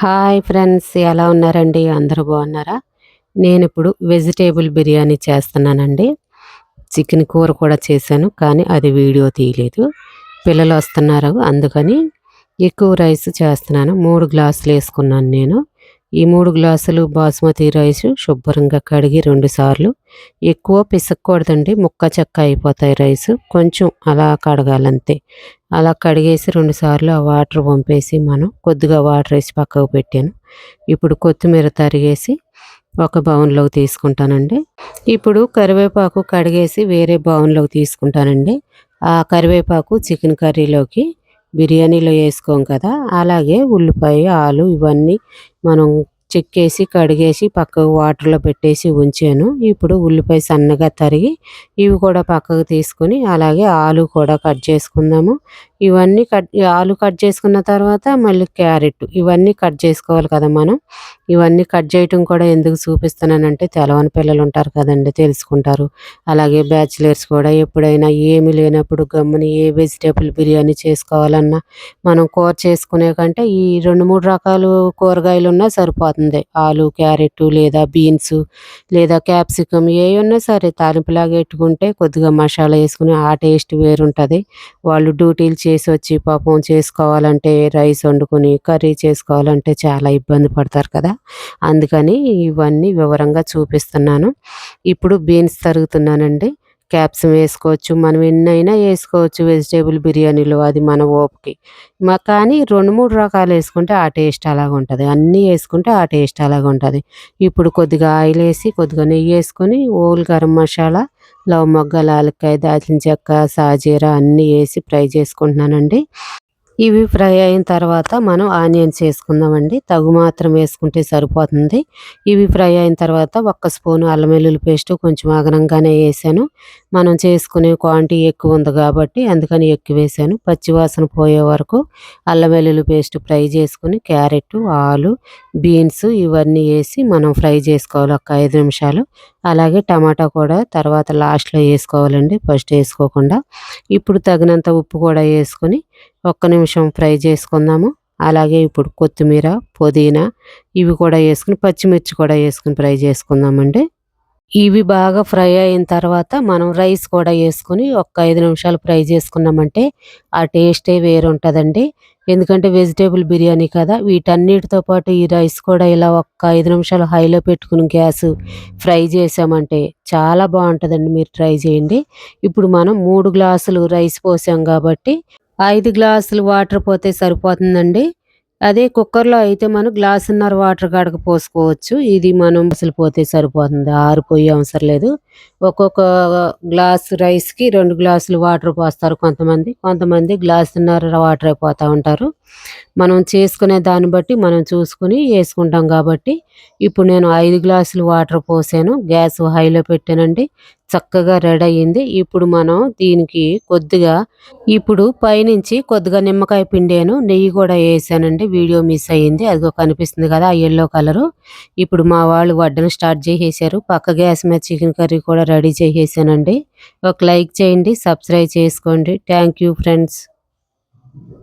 Hi friends ఎలా ఉన్నారండి? అందరూ బాగున్నారా? నేను ఇప్పుడు వెజిటేబుల్ బిర్యానీ చేస్తున్నానండి. చికెన్ కూర కూడా చేశాను కానీ అది వీడియో తీయలేదు. పిల్లలు వస్తున్నారు అందుకని ఎక్కువ రైస్ చేస్తున్నాను. మూడు గ్లాసులు వేసుకున్నాను నేను. ఈ మూడు గ్లాసులు బాస్మతి రైస్ శుభ్రంగా కడిగి రెండుసార్లు ఎక్కువ పిసక్కూడదండి ముక్క చెక్క అయిపోతాయి రైస్. కొంచెం అలా కడగాలంతే. అలా కడిగేసి రెండుసార్లు ఆ వాటర్ పంపేసి మనం కొద్దిగా వాటర్ వేసి పక్కకు పెట్టాను. ఇప్పుడు కొత్తిమీర తరిగేసి ఒక బౌన్లోకి తీసుకుంటానండి. ఇప్పుడు కరివేపాకు కడిగేసి వేరే బౌన్లోకి తీసుకుంటానండి. ఆ కరివేపాకు చికెన్ కర్రీలోకి బిర్యానీలో వేసుకోం కదా అలాగే ఉల్లిపాయ ఆలు ఇవన్నీ మనం చెక్కేసి కడిగేసి పక్కకు వాటర్లో పెట్టేసి ఉంచాను. ఇప్పుడు ఉల్లిపాయ సన్నగా తరిగి ఇవి కూడా పక్కకు తీసుకొని అలాగే ఆలు కూడా కట్ చేసుకుందాము. ఇవన్నీ కట్ ఆలు కట్ చేసుకున్న తర్వాత మళ్ళీ క్యారెట్ ఇవన్నీ కట్ చేసుకోవాలి కదా మనం. ఇవన్నీ కట్ చేయటం కూడా ఎందుకు చూపిస్తున్నానంటే తెలవని పిల్లలు ఉంటారు కదండి తెలుసుకుంటారు. అలాగే బ్యాచిలర్స్ కూడా ఎప్పుడైనా ఏమి లేనప్పుడు గమ్ముని ఏ వెజిటేబుల్ బిర్యానీ చేసుకోవాలన్నా మనం కూర చేసుకునే కంటే ఈ రెండు మూడు రకాలు కూరగాయలు ఉన్నా సరిపోతుంది. ఆలు క్యారెట్ లేదా బీన్స్ లేదా క్యాప్సికమ్ ఏ ఉన్నా సరే తాలింపులాగా పెట్టుకుంటే కొద్దిగా మసాలా వేసుకుని ఆ టేస్ట్ వేరుంటుంది. వాళ్ళు డ్యూటీలు చేసి వచ్చి పాపం చేసుకోవాలంటే రైస్ వండుకొని కర్రీ చేసుకోవాలంటే చాలా ఇబ్బంది పడతారు కదా. అందుకని ఇవన్నీ వివరంగా చూపిస్తున్నాను. ఇప్పుడు బీన్స్ తరుగుతున్నానండి. క్యాప్సికం వేసుకోవచ్చు మనం ఎన్నైనా వేసుకోవచ్చు వెజిటేబుల్ బిర్యానీలో అది మన ఓపికి. మా కానీ రెండు మూడు రకాలు వేసుకుంటే ఆ టేస్ట్ అలాగ ఉంటుంది. అన్నీ వేసుకుంటే ఆ టేస్ట్ అలాగ ఉంటుంది. ఇప్పుడు కొద్దిగా ఆయిల్ వేసి కొద్దిగా నెయ్యి వేసుకొని ఓల్ గరం మసాలా లవ్ మొగ్గ లాలకాయ దాల్చిన చెక్క సాజీరా అన్నీ వేసి ఫ్రై చేసుకుంటున్నానండి. ఇవి ఫ్రై అయిన తర్వాత మనం ఆనియన్స్ వేసుకుందామండి. తగు మాత్రం వేసుకుంటే సరిపోతుంది. ఇవి ఫ్రై అయిన తర్వాత ఒక్క స్పూన్ అల్లం వెల్లుల్లి పేస్ట్ కొంచెం అగనంగానే వేసాను. మనం చేసుకునే క్వాంటిటీ ఎక్కువ ఉంది కాబట్టి అందుకని ఎక్కువ వేసాను. పచ్చివాసన పోయే వరకు అల్లం వెల్లుల్లి పేస్ట్ ఫ్రై చేసుకుని క్యారెట్ ఆలు బీన్స్ ఇవన్నీ వేసి మనం ఫ్రై చేసుకోవాలి ఒక ఐదు నిమిషాలు. అలాగే టమాటా కూడా తర్వాత లాస్ట్లో వేసుకోవాలండి. ఫస్ట్ వేసుకోకుండా. ఇప్పుడు తగినంత ఉప్పు కూడా వేసుకొని ఒక్క నిమిషం ఫ్రై చేసుకుందాము. అలాగే ఇప్పుడు కొత్తిమీర పుదీనా ఇవి కూడా వేసుకుని పచ్చిమిర్చి కూడా వేసుకుని ఫ్రై చేసుకుందామండి. ఇవి బాగా ఫ్రై అయిన తర్వాత మనం రైస్ కూడా వేసుకుని ఒక ఐదు నిమిషాలు ఫ్రై చేసుకున్నామంటే ఆ టేస్టే వేరుంటుందండి. ఎందుకంటే వెజిటేబుల్ బిర్యానీ కదా వీటన్నిటితో పాటు ఈ రైస్ కూడా ఇలా ఒక్క ఐదు నిమిషాలు హైలో పెట్టుకుని గ్యాస్ ఫ్రై చేసామంటే చాలా బాగుంటుందండి. మీరు ట్రై చేయండి. ఇప్పుడు మనం మూడు గ్లాసులు రైస్ పోసాం కాబట్టి ఐదు గ్లాసులు వాటర్ పోతే సరిపోతుందండి. అదే కుక్కర్లో అయితే మనం గ్లాసున్నర వాటర్ కాడకు పోసుకోవచ్చు. ఇది మనం అసలు పోతే సరిపోతుంది. ఆరిపోయే అవసరం లేదు. ఒక్కొక్క గ్లాస్ రైస్కి రెండు గ్లాసులు వాటర్ పోస్తారు కొంతమంది. కొంతమంది గ్లాసున్నర వాటర్ అయిపోతూ ఉంటారు. మనం చేసుకునే దాన్ని బట్టి మనం చూసుకుని వేసుకుంటాం కాబట్టి ఇప్పుడు నేను ఐదు గ్లాసులు వాటర్ పోసాను. గ్యాస్ హైలో పెట్టానండి. చక్కగా రెడీ అయ్యింది. ఇప్పుడు మనం దీనికి కొద్దిగా ఇప్పుడు పైనుంచి కొద్దిగా నిమ్మకాయ పిండాను. నెయ్యి కూడా వేసానండి. వీడియో మిస్ అయ్యింది. అదిగో కనిపిస్తుంది కదా ఆ ఎల్లో కలరు ఇప్పుడు మా వాళ్ళు వడ్డను స్టార్ట్ చేసేసారు. పక్క గ్యాస్ మీద చికెన్ కర్రీ కూడా రెడీ చేసేసానండి. ఒక లైక్ చేయండి సబ్స్క్రైబ్ చేసుకోండి. Thank you friends.